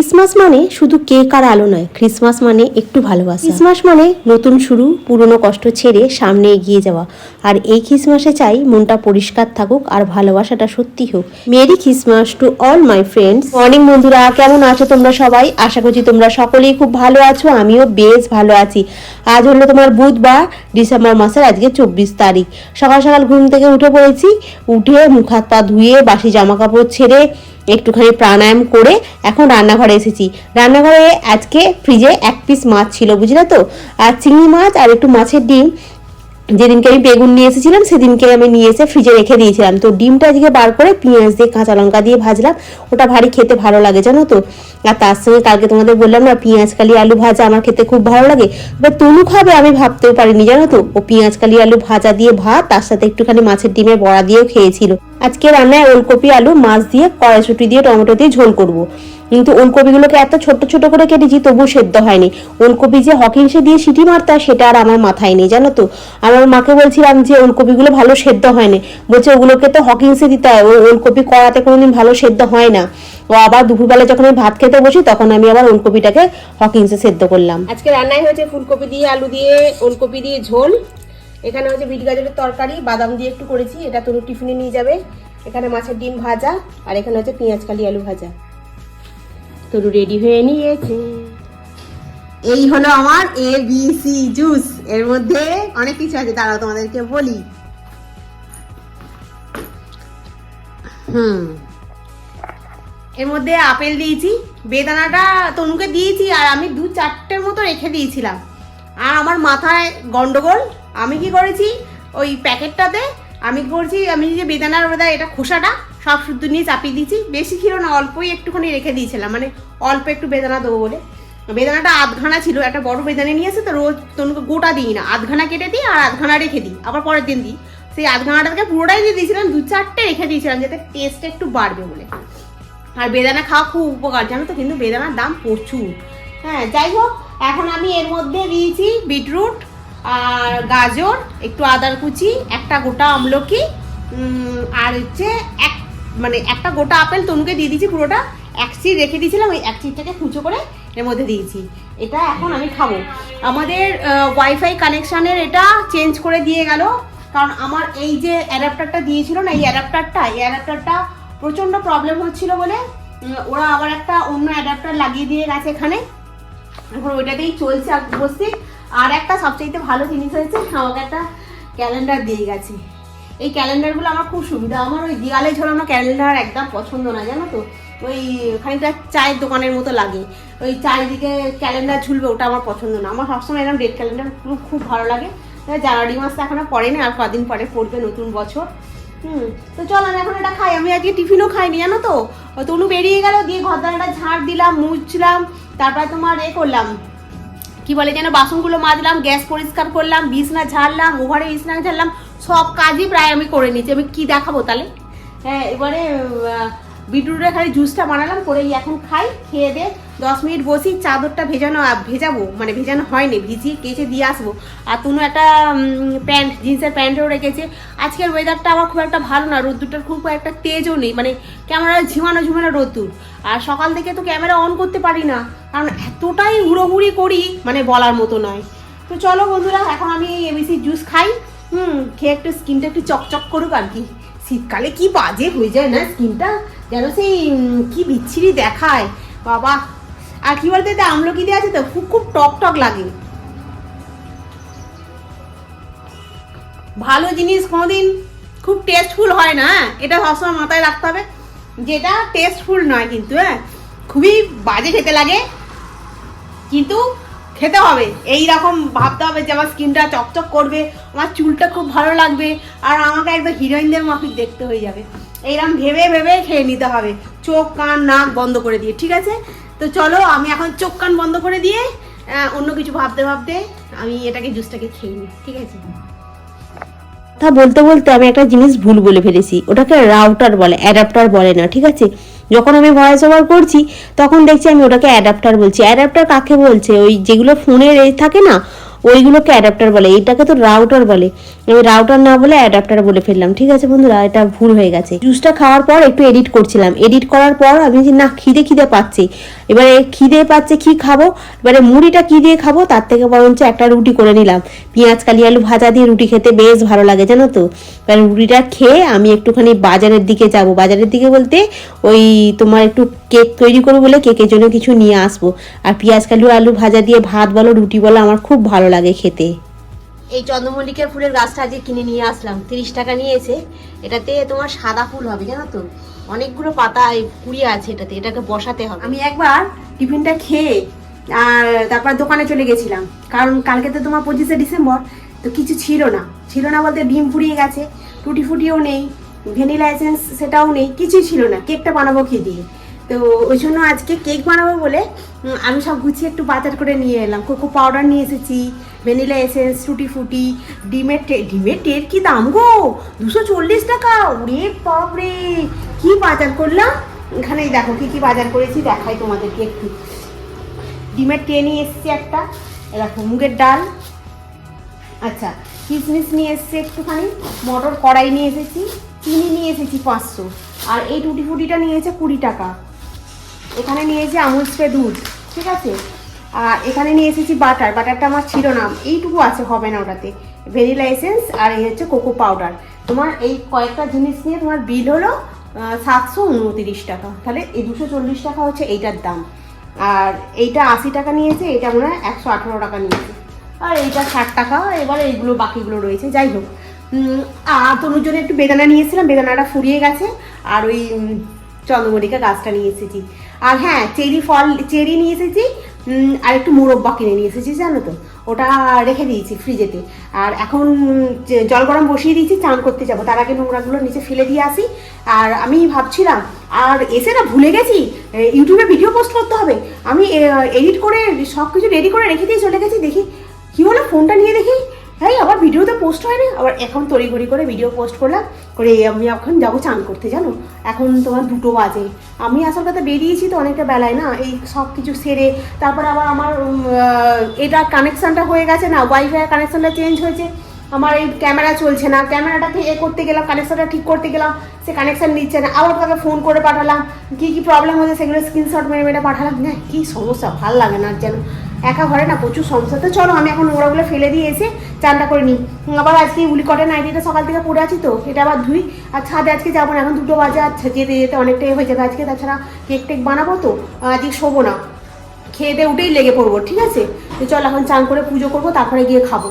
Christmas মানে শুধু cake আর আলো নয় ক্রিসমাস মানে একটু ভালোবাসা। ক্রিসমাস মানে নতুন শুরু, পুরনো কষ্ট ছেড়ে সামনে এগিয়ে যাওয়া। আর এই ক্রিসমাসে চাই মনটা পরিষ্কার থাকুক আর ভালোবাসাটা সত্যি হোক। Merry Christmas to all my friends morning বন্ধুরা, কেমন আছো তোমরা সবাই? আশা করছি তোমরা সকলেই খুব ভালো আছো, আমিও বেশ ভালো আছি। আজ হলো তোমার বুধবার ডিসেম্বর মাসের আজকে চব্বিশ তারিখ। সকাল সকাল ঘুম থেকে উঠে পড়েছি, উঠে মুখ হাত পা ধুয়ে বাসি জামা কাপড় ছেড়ে একটুখানি প্রাণায়াম করে এখন রান্নাঘরে এসেছি। রান্নাঘরে আজকে ফ্রিজে এক পিস মাছ ছিল, বুঝলে তো? আর চিংড়ি মাছ আর একটু মাছের ডিম। যেদিনকে আমি বেগুন নিয়ে এসেছিলাম, সেদিনকে আমি নিয়ে এসে ফ্রিজে রেখে দিয়েছিলাম। তো ডিমটা আজকে বার করে পেঁয়াজ দিয়ে, কাঁচা লঙ্কা দিয়ে ভাজলাম। ওটা ভারী খেতে ভালো লাগে, জানো তো? আর তার সঙ্গে কালকে তোমাদের বললাম না, পেঁয়াজ, কালি, আলু ভাজা আমার খেতে খুব ভালো লাগে। এবার তনু খাবে, আমি ভাবতেও পারিনি, জানো তো? ও পেঁয়াজ, কালি, আলু ভাজা দিয়ে ভাত, তার সাথে একটুখানি মাছের ডিমের বড়া দিয়েও খেয়েছিল। আজকে রান্নায় ওলকপি, আলু, মাছ দিয়ে, কড়াইশুটি দিয়ে, টমেটো দিয়ে ঝোল করব। কিন্তু ওলকপিগুলোকে এত ছোট ছোট করে কেটেছি তবু সেদ্ধ হয়নি। ওলকপি যে হকিংসে দিয়ে সিটি মারতে, সেটা আর আমার মাথায় নেই, জানো তো? আমার মাকে বলছিলাম যে ওলকপিগুলো ভালো সেদ্ধ হয়নি। বলছে, ওগুলোকে তো হকিংসে দিতে হয় ওই ওলকপি কড়াতে কোনোদিন ভালো সেদ্ধ হয় না। ও আবার দুপুরবেলা যখন আমি ভাত খেতে বসি, তখন আমি আবার ওলকপিটাকে হকিংসে সেদ্ধ করলাম। আজকে রান্নায় হয়েছে ফুলকপি দিয়ে, আলু দিয়ে, ওলকপি দিয়ে ঝোল। এখানে হচ্ছে বিট গাজরের তরকারি, বাদাম দিয়ে একটু করেছি, এটা তনু টিফিনে নিয়ে যাবে। এখানে মাছের ডিম ভাজা, আর এখানে হচ্ছে পেঁয়াজ কালি আলু ভাজা। তরু রেডি হয়ে নিয়েছে। এই হলো আমার এ বি সি জুস এর মধ্যে অনেক কিছু আছে, দাঁড়াও তোমাদেরকে বলি। হুম। এর মধ্যে আপেল দিয়েছি, বেদানাটা তনুকে দিয়েছি, আর আমি দু চারটের মতো রেখে দিয়েছিলাম। আর আমার মাথায় গন্ডগোল, আমি কি করেছি? ওই প্যাকেটটাতে আমি করছি, আমি যে বেদানার বোধ এটা খোসাটা সব শুদ্ধ নিয়ে চাপিয়ে দিয়েছি। বেশি ছিল না, অল্পই একটুখানি রেখে দিয়েছিলাম। মানে অল্প একটু বেদানা দেবো বলে। বেদানাটা আধখানা ছিল, একটা বড় বেদানা নিয়ে এসে তো, রোজ তনুকে গোটা দিই না। আধখানা কেটে দিই আর আধখানা রেখে দিই। আবার পরের দিন দিই। সেই আধখানাটাকে পুরোটাই দিয়ে দিয়েছিলাম, দু চারটে রেখে দিয়েছিলাম, যাতে টেস্ট একটু বাড়বে বলে। আর বেদানা খাওয়া খুব উপকার, জানো তো, কিন্তু বেদানার দাম প্রচুর। হ্যাঁ যাই হোক, এখন আমি এর মধ্যে দিয়েছি বিটরুট আর গাজর, একটু আদার কুচি, একটা গোটা আমলকি আর হচ্ছে এক মানে একটা গোটা আপেল তনুকে দিয়ে দিয়েছি, পুরোটা এক চিট রেখে দিয়েছিলাম, ওই এক চিটটাকে কুচো করে এর মধ্যে দিয়েছি। এটা এখন আমি খাব। আমাদের ওয়াইফাই কানেকশানের এটা চেঞ্জ করে দিয়ে গেল। কারণ আমার এই যে অ্যাডাপ্টারটা দিয়েছিল না, এই অ্যাডাপ্টারটা এই অ্যাডাপ্টারটা প্রচণ্ড প্রবলেম হচ্ছিল বলে ওরা আবার একটা অন্য অ্যাডাপ্টার লাগিয়ে দিয়ে গেছে এখানে। এখন ওইটাতেই চলছে বসছি আর একটা সবচাইতে ভালো জিনিস হয়েছে, আমাকে একটা ক্যালেন্ডার দিয়ে গেছে। এই ক্যালেন্ডারগুলো আমার খুব সুবিধা। আমার ওই দেয়ালে ঝোলানো ক্যালেন্ডার একদম পছন্দ না, জানো তো? ওই খানিকটা চায়ের দোকানের মতো লাগে। ওই চারিদিকে ক্যালেন্ডার ঝুলবে, ওটা আমার পছন্দ না। আমার সবসময় এরকম ডেট ক্যালেন্ডার খুব খুব ভালো লাগে। জানুয়ারি মাসটা এখনও পড়েনি, আর কদিন পরে পড়বে নতুন বছর। হুম, তো চল আমি এখন এটা খাই। আমি আজকে টিফিনও খাইনি, জানো তো? তনু বেরিয়ে গেল, দিয়ে ঘর দ্বারাটা ঝাড় দিলাম, মুছলাম, তারপর তোমার এ করলাম। কি বলে যেন, বাসনগুলো মাজলাম, গ্যাস পরিষ্কার করলাম, বিছনা ঝাড়লাম, ওভারে বিছনা ঝাড়লাম সব কাজই প্রায় আমি করে নিচ্ছি আমি কি দেখাবো তাহলে? হ্যাঁ এবারে বিটরুটের খালি জুসটা বানালাম করে এখন খাই, খেয়ে দে। দশ মিনিট বসি, চাদরটা ভেজানো ভেজাবো মানে ভেজানো হয়নি, ভিজিয়ে কেচে দিয়ে আসব। আর তুনু একটা প্যান্ট, জিন্সের প্যান্টও রেখেছে। আজকের ওয়েদারটা আমার খুব একটা ভালো না, রোদ্দুরটার খুব একটা তেজও নেই মানে ক্যামেরা ঝিমানো ঝিমানো রোদ্দুর। আর সকাল থেকে তো ক্যামেরা অন করতে পারি না, কারণ এতটাই হুড়োহুড়ি করি মানে বলার মতো নয়। তো চলো বন্ধুরা, এখন আমি এবিসি জুস খাই। হুম, খেয়ে একটু স্কিনটা একটু চকচক করুক আর কি। শীতকালে কি বাজে হয়ে যায় না স্কিনটা? যেন সেই কি বিচ্ছিরি দেখায়। বাবা, আর কি বলতে, এতে আমলকি দিয়ে আছে তো, খুব খুব টক টক লাগে। ভালো জিনিস কোনোদিন খুব টেস্টফুল হয় না হ্যাঁ? এটা সবসময় মাথায় রাখতে হবে। যেটা টেস্টফুল নয় কিন্তু হ্যাঁ? খুবই বাজে খেতে লাগে। কিন্তু খেতে হবে। এই রকম ভাবতে হবে যে আমার স্কিনটা চকচক করবে, আমার চুলটা খুব ভালো লাগবে, আর আমাকে একদম হিরোইনদের মাফিক দেখতে হয়ে যাবে। এইরকম ভেবে ভেবে খেয়ে নিতে হবে। চোখ, কান, নাক বন্ধ করে দিয়ে, ঠিক আছে? তো চলো, আমি এখন চোখ, কান বন্ধ করে দিয়ে অন্য কিছু ভাবতে ভাবতে আমি এটাকে জুসটাকে খেয়ে নিই, ঠিক আছে? তা বলতে বলতে আমি একটা জিনিস ভুল বলে ফেলেছি। ওটাকে রাউটার বলে অ্যাডাপ্টার বলে না, ঠিক আছে? যখন আমি ভয়েস ওভার করছি, তখন দেখছি আমি ওটাকে অ্যাডাপ্টার বলছি। অ্যাডাপ্টার কাকে বলছে? ওই যেগুলো এই থাকে না ওইগুলোকে অ্যাডাপ্টার বলে এটাকে তো রাউটার বলে। আমি রাউটার না বলে অ্যাডাপ্টার বলে ফেললাম, ঠিক আছে বন্ধুরা? এটা ভুল হয়ে গেছে। জুসটা খাওয়ার পর একটু এডিট করছিলাম। এডিট করার পর আমি যে না, খিদে খিদে পাচ্ছে। এবারে খিদে পাচ্ছে, কি খাব? এবারে মুড়িটা কি দিয়ে খাব? তার থেকে বরঞ্চ একটা রুটি করে নিলাম। পেঁয়াজ, কালি, আলু ভাজা দিয়ে রুটি খেতে বেশ ভালো লাগে, জানো তো? এবার রুটিটা খেয়ে আমি একটুখানি বাজারের দিকে যাব। বাজারের দিকে বলতে ওই তোমার একটু কেক তৈরি করব বলে কেকের জন্য কিছু নিয়ে আসব। আর পেঁয়াজ, কালু, আলু ভাজা দিয়ে ভাত বলো, রুটি বলো, আমার খুব ভালো লাগে খেতে। এই চন্দ্রমল্লিকার ফুলের গাছটা আজকে কিনে নিয়ে আসলাম। তিরিশ টাকা নিয়েছে এটাতে তোমার সাদা ফুল হবে জানো তো? অনেকগুলো পাতা এই কুড়ি আছে এটাতে এটাকে বসাতে হবে। আমি একবার টিফিনটা খেয়ে আর তারপর দোকানে চলে গেছিলাম। কারণ কালকে তো তোমার পঁচিশে ডিসেম্বর তো কিছু ছিল না। ছিল না বলতে ডিম ফুরিয়ে গেছে টুটি ফুটিও নেই ভ্যানিলা এসেন্স সেটাও নেই কিছুই ছিল না। কেকটা বানাবো কি দিয়ে। তো ওই জন্য আজকে কেক বানাবো বলে আমি সব গুছিয়ে একটু বাজার করে নিয়ে এলাম। কোকো পাউডার নিয়ে এসেছি ভ্যানিলা এসেন্স টুটি ফুটি ডিমের টে ডিমের টের কি দাম গো? দুশো চল্লিশ টাকা? ওরে বাপরে! কি বাজার করলাম? এখানেই দেখো কি কি বাজার করেছি, দেখাই তোমাদেরকে একটু। ডিমের ট্রে নিয়ে এসেছি একটা, এরকম মুগের ডাল। আচ্ছা কিশমিশ নিয়ে এসেছি একটুখানি, মটর কড়াই নিয়ে এসেছি, চিনি নিয়ে এসেছি পাঁচশো। আর এই টুটি ফুটিটা নিয়েছে কুড়ি টাকা। এখানে নিয়ে নিয়েছি আমুল স্প্রে দুধ, ঠিক আছে? আর এখানে নিয়ে এসেছি বাটার, বাটারটা আমার ছিল না, এইটুকু আছে, হবে না ওটাতে। ভ্যানিলা এসেন্স আর এই হচ্ছে কোকো পাউডার। তোমার এই কয়েকটা জিনিস নিয়ে তোমার বিল হলো সাতশো উনতিরিশ টাকা। তাহলে এই দুশো চল্লিশ টাকা হচ্ছে এইটার দাম। আর এইটা আশি টাকা নিয়েছে এটা মনে হয় একশো আঠারো টাকা নিয়েছে। আর এইটা ষাট টাকা, এবার এইগুলো বাকিগুলো রয়েছে, যাই হোক। আর তনুর জন্য একটু বেদানা নিয়েছিলাম, বেদানাটা ফুরিয়ে গেছে। আর ওই চন্দ্রমল্লিকা গাছটা নিয়ে এসেছি। আর হ্যাঁ চেরি ফল, চেরি নিয়ে এসেছি আর একটু মুরব্বা কিনে নিয়ে এসেছি, জানো তো? ওটা রেখে দিয়েছি ফ্রিজেতে। আর এখন জল গরম বসিয়ে দিয়েছি, চান করতে যাব। তার আগে নোংরাগুলো নিচে ফেলে দিয়ে আসি। আর আমি ভাবছিলাম, আর এসে না ভুলে গেছি ইউটিউবে ভিডিও পোস্ট করতে হবে। আমি এডিট করে সব কিছু রেডি করে রেখে দিয়ে চলে গেছি। দেখি, কি হলো? ফোনটা নিয়ে দেখি আবার ভিডিওতে পোস্ট হয় না আবার এখন তড়িঘড়ি করে ভিডিও পোস্ট করলাম, করে আমি এখন যাব চান করতে, জানো? এখন তোমার দুটো বাজে। আমি আসল কথা বেরিয়েছি তো অনেকটা বেলায়, না? এই সব কিছু সেরে, তারপর আবার আমার এটা কানেকশানটা হয়ে গেছে, না? ওয়াইফাই কানেকশানটা চেঞ্জ হয়েছে। আমার এই ক্যামেরা চলছে না ক্যামেরাটাকে এ করতে গেলাম কানেকশানটা ঠিক করতে গেলাম, সে কানেকশান নিচ্ছে না। আবার তাকে ফোন করে পাঠালাম, কী কী প্রবলেম হয়েছে, সেগুলো স্ক্রিনশট মেরে মেরে পাঠালাম। না, কী সমস্যা? ভালো লাগে না, যেন একা ঘরে না, প্রচুর সমস্যা। তো চলো, আমি এখন ওরাগুলো ফেলে দিয়ে এসে চানটা করে নিই। আবার আজকে উলি কটন নাইটিটা সকাল থেকে পরে আছি তো এটা আবার ধুই। আর ছাদে আজকে যাব না, এখন দুটো বাজে আর যেতে যেতে অনেকটাই হয়ে যাবে। আজকে তাছাড়া কেক টেক বানাবো তো, আজকে শোবো না। খেয়ে দিয়ে উঠেই লেগে পড়ব, ঠিক আছে? তো চল, এখন চান করে পুজো করব, তারপরে গিয়ে খাব।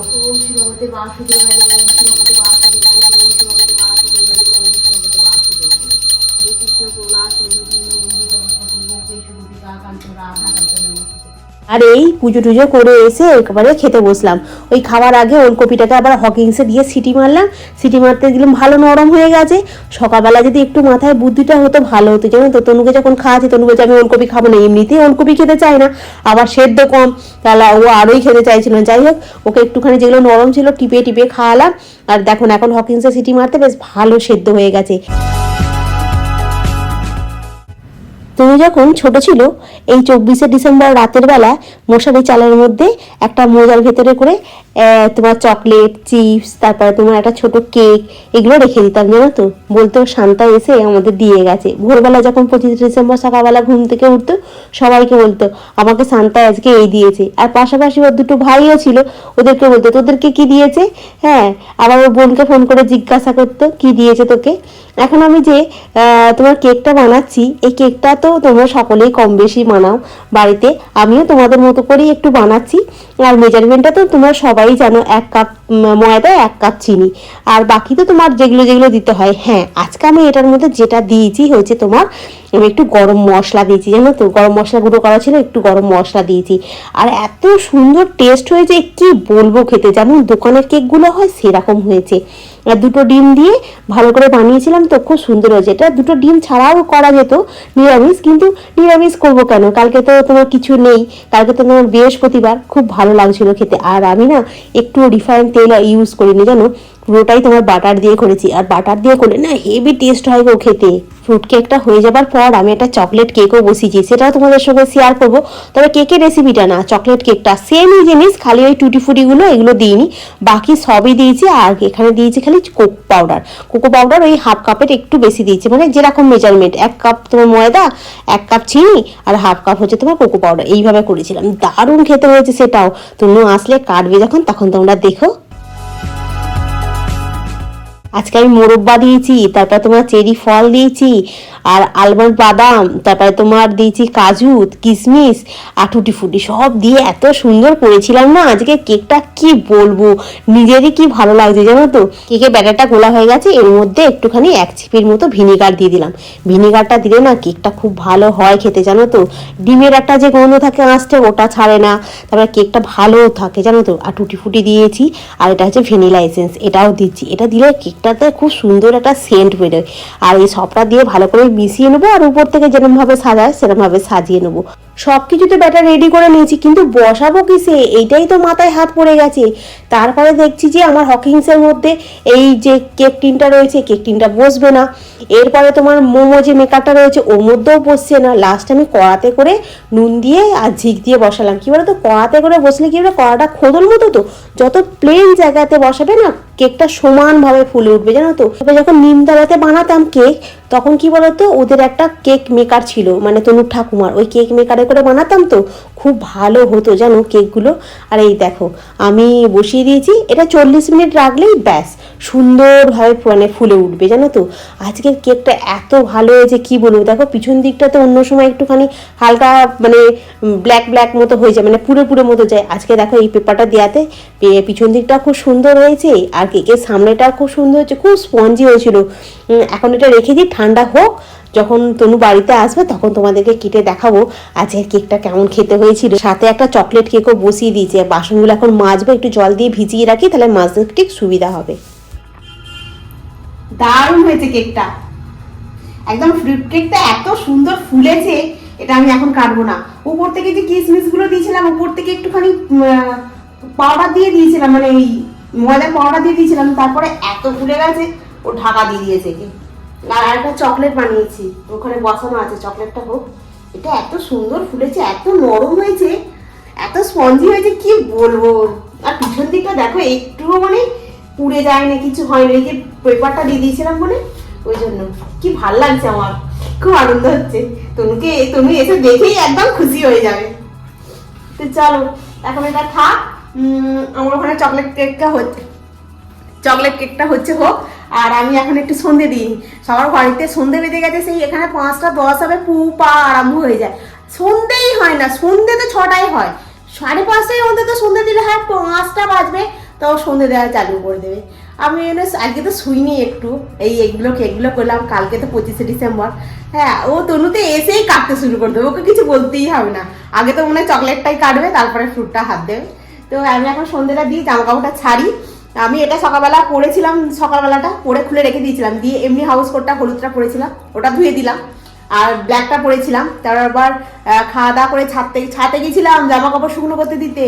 আর এই পুজো টুজো করে এসে একেবারে খেতে বসলাম। ওই খাওয়ার আগে ওলকপিটাকে আবার হকিংসে দিয়ে সিটি মারলাম। সিটি মারতে দিলাম ভালো নরম হয়ে গেছে। সকালবেলা যদি একটু মাথায় বুদ্ধিটা হতো, ভালো হতো। জানো তো, তনুকে যখন খাওয়াচ্ছে তনু বলছে আমি ওলকপি খাব না এমনিতেই ওলকপি খেতে চাই না। আবার সেদ্ধ কম, তাহলে ও আরোই খেতে চাইছিল। যাই হোক, ওকে একটুখানি যেগুলো নরম ছিল টিপে টিপে খাওয়ালাম। আর দেখুন, এখন হকিংসে সিটি মারতে বেশ ভালো সেদ্ধ হয়ে গেছে। তুমি যখন ছোট ছিল, এই চব্বিশে ডিসেম্বর রাতের বেলা মশারি চালের মধ্যে একটা মোজার ভেতরে করে তোমার চকলেট, চিপস, তারপরে তোমার একটা ছোট কেক, এগুলো রেখে দিতাম, জানো তো? বলতো শান্তা এসে আমাদের দিয়ে গেছে। ভোরবেলা যখন পঁচিশে ডিসেম্বর সকালবেলা ঘুম থেকে উঠতো, সবাইকে বলতো, আমাকে শান্তা আজকে এই দিয়েছে। আর পাশাপাশি ওর দুটো ভাইও ছিল, ওদেরকে বলতো, তোদেরকে কি দিয়েছে? হ্যাঁ আবার ওর বোনকে ফোন করে জিজ্ঞাসা করতো, কি দিয়েছে তোকে? এখন আমি যে তোমার কেকটা বানাচ্ছি, এই কেকটা তো তোমরা সকলেই কম বেশি বানাও। বাড়িতে আমিও তোমাদের মতো করেই একটু বানাচ্ছি। আর মেজারমেন্টটা তো তোমরা সবাই জানো, এক কাপ ময়দা, এক কাপ চিনি। আর বাকি তো তোমার যেগুলো যেগুলো দিতে হয়। হ্যাঁ আজকে আমি এটার মধ্যে যেটা দিয়েছি হয়েছে তোমার আমি একটু গরম মশলা দিয়েছি, জানো তো? গরম মশলা গুঁড়ো করা ছিল, একটু গরম মশলা দিয়েছি। আর এত সুন্দর টেস্ট হয়েছে, কি বলব খেতে? যেমন দোকানের কেকগুলো হয়, সেরকম হয়েছে। আর দুটো ডিম দিয়ে ভালো করে বানিয়েছিলাম তো, খুব সুন্দর হয়েছে। এটা দুটো ডিম ছাড়াও করা যেত, নিরামিষ, কিন্তু নিরামিষ করব কেন? কালকে তো তোমার কিছু নেই, কালকে তো তোমার বৃহস্পতিবার, খুব ভালো লাগছিল খেতে। আর আমি না, একটু রিফাইন তেল ইউজ করিনি, জানো? পুরোটাই তোমার বাটার দিয়ে করেছি। আর বাটার দিয়ে করলে না হেভি টেস্ট হয় গো খেতে। ফ্রুট কেকটা হয়ে যাবার পর আমি একটা চকলেট কেকও বসিয়েছি। সেটাও তোমাদের সঙ্গে শেয়ার করব। তবে কেকের রেসিপিটা না চকলেট কেকটা সেমই জিনিস, খালি ওই টুটি ফুটিগুলো এগুলো দিইনি। বাকি সবই দিয়েছি আর এখানে দিয়েছি খালি কোকো পাউডার কোকো পাউডার ওই হাফ কাপের একটু বেশি দিয়েছি। মানে যেরকম মেজারমেন্ট এক কাপ তোমার ময়দা, এক কাপ চিনি আর হাফ কাপ হচ্ছে তোমার কোকো পাউডার এইভাবে করেছিলাম। দারুণ খেতে হয়েছে সেটাও। তুমি আসলে কাটবে যখন, তখন তোমরা দেখো। আজকে আমি মোরব্বা দিয়েছি, তারপর তোমার চেরি ফল দিয়েছি, আর আলমন্ড বাদাম, তারপরে তোমার দিয়েছি কাজু কিশমিশ আর টুটি ফুটি সব দিয়ে এত সুন্দর করেছিলাম না, আজকে কেকটা কি বলব? নিজেরই কি ভালো লাগছে জানো তো? কেকের ব্যাটারটা গোলা হয়ে গেছে, এর মধ্যে একটুখানি এক চিপির মতো ভিনিগার দিয়ে দিলাম। ভিনিগারটা দিলে না কেকটা খুব ভালো হয় খেতে জানো তো? ডিমের একটা যে গন্ধ থাকে আসতে ওটা ছাড়ে না। তারপরে কেকটা ভালো থাকে জানো তো? আর টুটি ফুটি দিয়েছি, আর এটা হচ্ছে ভ্যানিলা এসেন্স, এটাও দিচ্ছি। এটা দিলে কেকটাতে খুব সুন্দর একটা সেন্ট বেরোয়। আর এই সবটা দিয়ে ভালো করে মিশিয়ে নেব, আর উপর থেকে যেরমভাবে সাজায়, সেরমভাবে সাজিয়ে নেব। সব কিছু তো ব্যাটার রেডি করে নিয়েছি, কিন্তু বসাবো কিসে? এইটাই তো মাথায় হাত পড়ে গেছে। তারপরে দেখছি যে আমার হকিংসের মধ্যে এই যে কেক টিনটা রয়েছে কেক টিনটা বসবে না। এরপরে তোমার মোমো যে মেকারটা রয়েছে, ওর মধ্যেও বসছে না। লাস্ট আমি কড়াতে করে নুন দিয়ে আর ঝিক দিয়ে বসালাম। কি বলতো? কড়াতে করে বসলে কী বলে কড়াটা খোদল মতো তো। যত প্লেন জায়গাতে বসাবে না কেকটা সমানভাবে ফুলে উঠবে, জানো তো? তবে যখন নিমতলাতে বানাতাম কেক তখন কি বলতো, ওদের একটা কেক মেকার ছিল মানে তনুর ঠাকুমার। ওই কেক মেকারে করে বানাতাম তো, খুব ভালো হতো জানো কেকগুলো আর এই দেখো, আমি বসিয়ে দিয়েছি, এটা চল্লিশ মিনিট রাখলেই ব্যাস, সুন্দরভাবে মানে ফুলে উঠবে, জানো তো। আজকের কেকটা এত ভালো হয়েছে, কি বলব? দেখো, পিছন দিকটা তো অন্য সময় একটুখানি হালকা মানে ব্ল্যাক ব্ল্যাক মতো হয়ে যায় মানে পুরো পুরো মতো যায়। আজকে দেখো এই পেপারটা দেওয়াতে পিছন দিকটা খুব সুন্দর হয়েছে, আর কেকের সামনেটা খুব সুন্দর হয়েছে, খুব স্পঞ্জি হয়েছিল। এখন এটা রেখে দিই ঠান্ডা হোক, যখন তনু বাড়িতে আসবে তখন তোমাদেরকে কেটে দেখাবো আজকের কেকটা কেমন খেতে হয়েছিল। সাথে একটা চকলেট কেকও বসিয়ে দিয়েছি বাসনগুলো এখন মাজবে, একটু জল দিয়ে ভিজিয়ে রাখি, তাহলে মাজতে ঠিক সুবিধা হবে। দারুণ হয়েছে কেকটা। একদম ফ্রুট কেকটা এত সুন্দর ফুলেছে, এটা আমি এখন কাটবো না। উপর থেকে যে কিসমিসগুলো দিয়েছিলাম, উপর থেকে একটুখানি পাউডার দিয়ে দিয়েছিলাম মানে এই ময়দার পাউডার দিয়ে দিয়েছিলাম, তারপরে এত ফুলে গেছে, ও ঢাকা দিয়ে দিয়েছে কি আর একটা চকলেট বানিয়েছি। ওখানে বসানো আছে চকলেটটা হোক। এটা এত সুন্দর ফুলেছে, এত নরম হয়েছে, এত স্পঞ্জি হয়েছে, কি বলব? আর পিছন দিকটা দেখো, একটুও মানে পুড়ে যায় না কিছু হয় না এই যে পেপারটা দিয়ে দিয়েছিলাম বলে, ওই জন্য। কি ভালো লাগছে আমার, খুব আনন্দ হচ্ছে। তনুকে, তনু এসে দেখেই একদম খুশি হয়ে যাবে। তো চলো, এখন এটা থাক আমার ওখানে চকলেট কেকটা হচ্ছে চকলেট কেকটা হচ্ছে হোক আর আমি এখন একটু সন্ধে দিই। সবার বাড়িতে সন্ধে বেঁধে গেছে, সেই এখানে পাঁচটা দশ হবে, পু, পা আরম্ভ হয়ে যায়। সন্ধেই হয় না, সন্ধে তো ছটায় হয়। সাড়ে পাঁচটায় অন্তত সন্ধে দিলে হয় পাঁচটা বাজবে তো সন্ধে দেওয়া চালু করে দেবে। আমি এনে আজকে তো শুইনি একটু, এই এগুলো কেকগুলো করলাম, কালকে তো পঁচিশে ডিসেম্বর। হ্যাঁ ও তনুতে এসেই কাটতে শুরু করে দেবে, ওকে কিছু বলতেই হবে না। আগে তো মনে হয় চকলেটটাই কাটবে, তারপরে ফ্রুটটা হাত দেবে। তো আমি এখন সন্ধ্যেটা দিই জামা কাপড়টা ছাড়ি। আমি এটা সকালবেলা পরেছিলাম সকালবেলাটা পরে খুলে রেখে দিয়েছিলাম। দিয়ে এমনি হাউস কোটটা হলুদটা পরেছিলাম ওটা ধুয়ে দিলাম। আর ব্ল্যাকটা পরেছিলাম তারপর আবার খাওয়া দাওয়া করে ছাদতে, ছাদে গেছিলাম জামা কাপড় শুকনো করতে দিতে।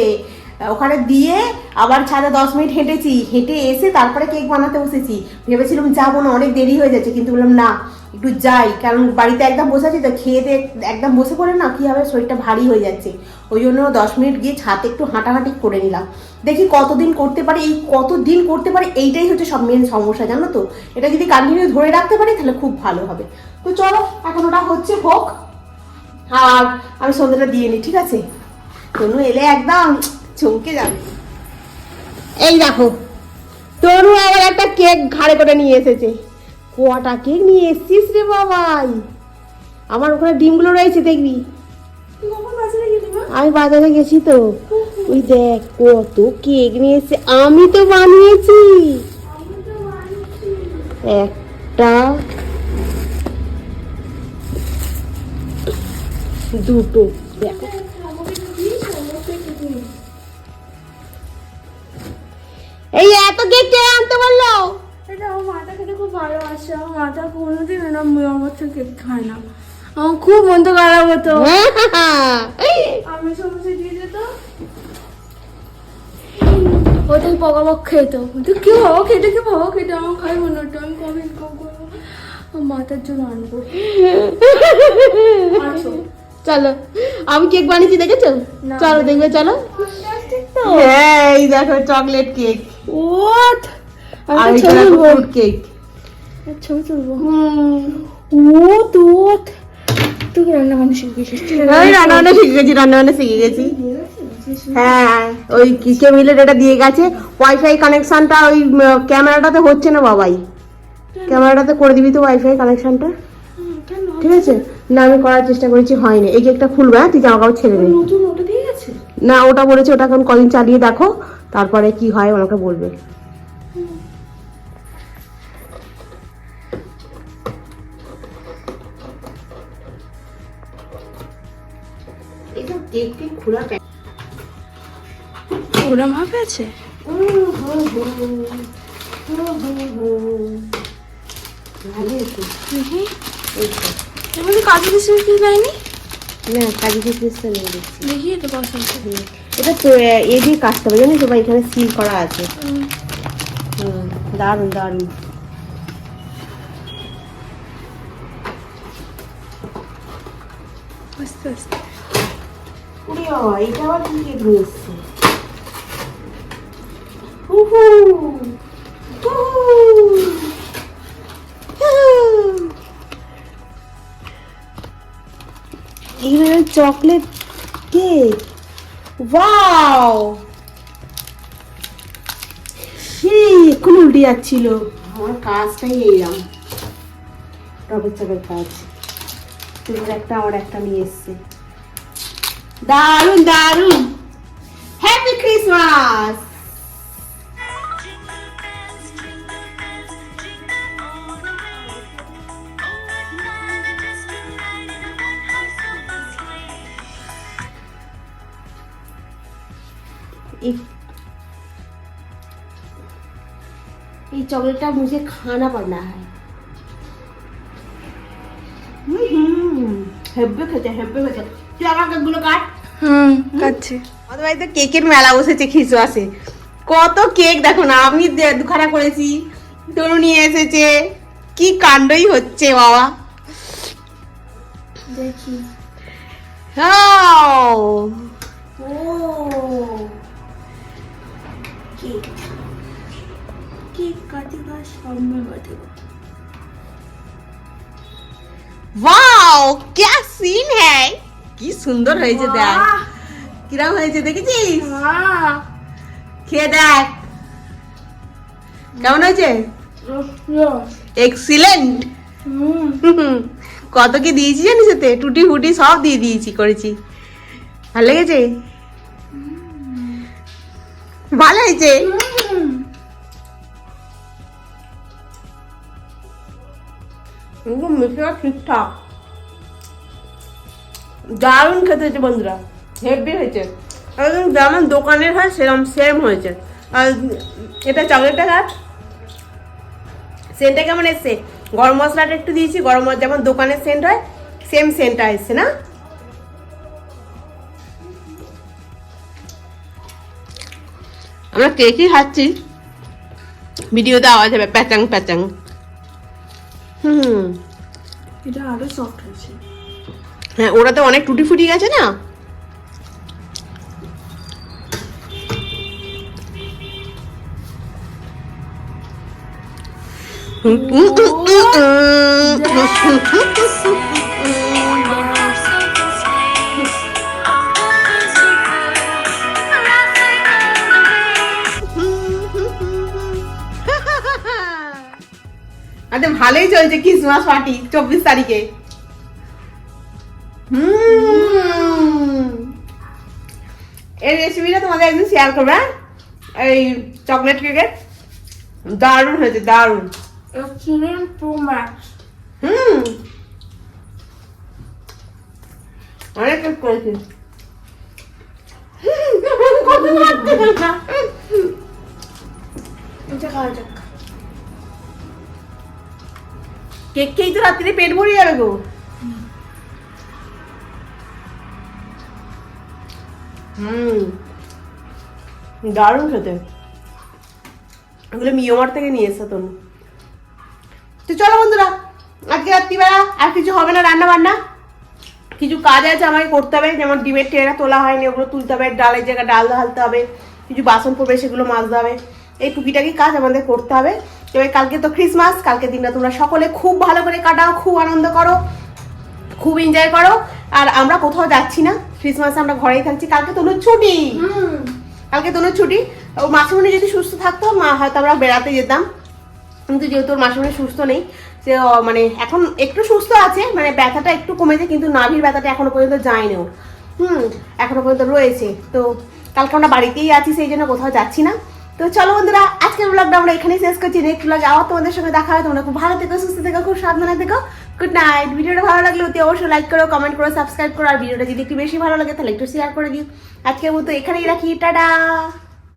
ওখানে দিয়ে আবার ছাদে দশ মিনিট হেঁটেছি। হেঁটে এসে তারপরে কেক বানাতে বসেছি। ভেবেছিলাম যাব না, অনেক দেরি হয়ে যাচ্ছে, কিন্তু বললাম না। একটু যাই, কারণ বাড়িতে একদম বসে আছি তো, খেয়ে দিয়ে একদম বসে পড়ে না, কি হবে, শরীরটা ভারী হয়ে যাচ্ছে। ওই জন্য দশ মিনিট গিয়ে ছাদে একটু হাঁটাহাঁটি করে নিলাম। দেখি কতদিন করতে পারে, এই কতদিন করতে পারে, এইটাই হচ্ছে সব মেন সমস্যা, জানো তো? এটা যদি কন্টিনিউ ধরে রাখতে পারি, তাহলে খুব ভালো হবে। তো চলো, এখন ওটা হচ্ছে হোক। আর আমি সন্ধ্যাটা দিয়ে নিই ঠিক আছে? তনু এলে একদম চমকে যাবে। এই দেখো, তনু আবার একটা কেক ঘাড়ে করে নিয়ে এসেছে। কটা কেক নিয়ে এসছিস রে বাবাই। আমার ওখানে ডিমগুলো রয়েছে দেখবি? আমি বাজারে গেছি তো। ওই দেখ কত কেক নিয়ে এসছে। আমি তো বানিয়েছি। একটা দুটো। দেখো। এই এত কেক কে আনতে বলল? এটা আমার। ভালোবাসে আমার মাথা কোনোদিন এরকম আমার থেকে কেক খায় না। আমার খুব মন তো খারাপ হতো। আমি সমস্ত দিয়ে যেত ওটাই পকাপক খেত। তো কি ভাবো খেতে কি ভাবো খেতে? আমার খাইবো না ওটা আমি কবে মাথার জন্য আনব চলো। আমি কেক বানিয়েছি দেখেছ? চলো দেখবে চলো। হ্যাঁ এই দেখো চকলেট কেক What? আর কেক ছবি তুলবো ও তো তুই রান্না বান্না শিখেছিস আমি রান্না বান্না শিখে গেছি রান্না বান্না শিখে গেছি। হ্যাঁ ওই কিসে মিলে এটা দিয়ে গেছে ওয়াইফাই কানেকশনটা ওই ক্যামেরাটাতে হচ্ছে না বাবাই। ক্যামেরাটাতে করে দিবি তো ওয়াইফাই কানেকশনটা ঠিক আছে? না আমি করার চেষ্টা করেছি হয়নি। এই কেকটা খুলবে হ্যাঁ তুই জামা কাপড় ছেড়ে দে। না ওটা বলেছে ওটা এখন কদিন চালিয়ে দেখো তারপরে কি হয় আমাকে বলবে। কেক টেক খোলা ভাবে আছে? কাজু কিশমিশ দেয়নি? না কাজু কিশমিশটা নিয়ে দিচ্ছি দেখি এটা তো এ- দিয়ে কাটতে হবে জানিস তো বা এখানে সিল করা আছে। হুম দারুণ দারুণ। আস্তে আস্তে। বাবা এটা আবার কি কেক নিয়ে এসছে চকলেট কেক। ওয়াও! সেই এখন উল্টে যাচ্ছিল। আমার কাজটাই এইরাম টবের চপের কাজ। তোর একটা আমার একটা নিয়ে এসছে। दारुण दारुण हैप्पी क्रिसमस चॉकलेट चॉकलेटा मुझे खाना पड़ना है। हम्म, हम्म। हेब्बे खेते हेब्बे खेते चला गुलो काट? হুম কাচ্ছে আমাদের বাড়িতে কেকের মেলা বসেছে খ্রিসমাসে কত কেক দেখো না আমি দে- দুখানা করেছি তরু নিয়ে এসেছে কি কাণ্ডই হচ্ছে বাবা দেখি হাও। ও কেক কেক কাটেগা সামনে কাটেগা ওয়াও क्या सीन है কি সুন্দর হয়েছে দেখ। কিরম হয়েছে দেখেছিস? খেয়ে দেখ। কেমন হয়েছে? এক্সিলেন্ট কত কি দিয়েছি জানিস এতে? টুটি ফুটি সব দিয়ে দিয়েছি করেছি। ভালো লেগেছে? ভালো হয়েছে? ঠিকঠাক দারুণ খেতে হয়েছে বন্ধুরা, হেভি হয়েছে। একদম যেমন দোকানের হয় সেরকম সেম হয়েছে। আর এটা চকলেটটা খাট সেন্টটা কেমন এসছে? গরম মশলাটা একটু দিয়েছি, গরম মশলা যেমন দোকানের সেন্ট হয় সেম সেন্টটা এসছে, না? আমরা কেকই খাচ্ছি? ভিডিওতে আওয়াজ হবে, প্যাচাং প্যাচাং। হুম। এটা আরও সফট হয়েছে। হ্যাঁ ওরা তো অনেক টুটি ফুটি গেছে না আরে ভালোই চলছে ক্রিসমাস পার্টি চব্বিশ তারিখে। এই রেসিপিটা তোমাদের একদিন শেয়ার করবে হ্যাঁ? এই চকলেট কেকের দারুণ হয়েছে দারুণ। হুম। অনেক করেছি। কেক খেয়েই তো রাত্রে পেট ভরে যাবে গো। হুম। দারুণ খেতে। ওগুলো মিওমার থেকে নিয়ে এসে তনু তো চলো বন্ধুরা, আজকে রাত্রিবেলা আর কিছু হবে না রান্না বান্না কিছু কাজ আছে আমাকে করতে হবে, যেমন ডিমের ট্রেটা তোলা হয়নি, ওগুলো তুলতে হবে, ডালের জায়গায় ডাল ঢালতে হবে, কিছু বাসন পড়বে, সেগুলো মাজতে হবে। এই টুকিটাকি কাজ আমাদের করতে হবে। এবার কালকে তো ক্রিসমাস কালকে দিনটা তোমরা সকলে খুব ভালো করে কাটাও, খুব আনন্দ করো, খুব এনজয় করো। আর আমরা কোথাও যাচ্ছি না। ক্রিসমাসে আমরা ঘরেই থাকছি কালকে তনুর ছুটি। কালকে তনুর ছুটি। ও মাসিমণি যদি সুস্থ থাকতো মা হয়তো আমরা বেড়াতে যেতাম। কিন্তু যেহেতু ওর মাসিমণি সুস্থ নেই সে মানে এখন একটু সুস্থ আছে মানে ব্যথাটা একটু কমেছে কিন্তু নাভির ব্যথাটা এখনও পর্যন্ত যায়নি ওর। হুম এখনও পর্যন্ত রয়েছে। তো কালকে আমরা বাড়িতেই আছি সেই জন্য কোথাও যাচ্ছি না। তো চলো বন্ধুরা আজকের ব্লগটা আমরা এখানেই শেষ করছি। নেক্সট ব্লগে আবার তোমাদের সঙ্গে দেখা হয় তোমরা খুব ভালো থেকো সুস্থ থেকো খুব সাবধানে থেকো। গুড নাইট ভিডিওটা ভালো লাগলে অতি অবশ্যই লাইক করো কমেন্ট করো সাবস্ক্রাইব করো, আর ভিডিওটা যদি একটু বেশি ভালো লাগে তাহলে একটু শেয়ার করে দিও। আজকের মতো এখানেই রাখি। টাটা!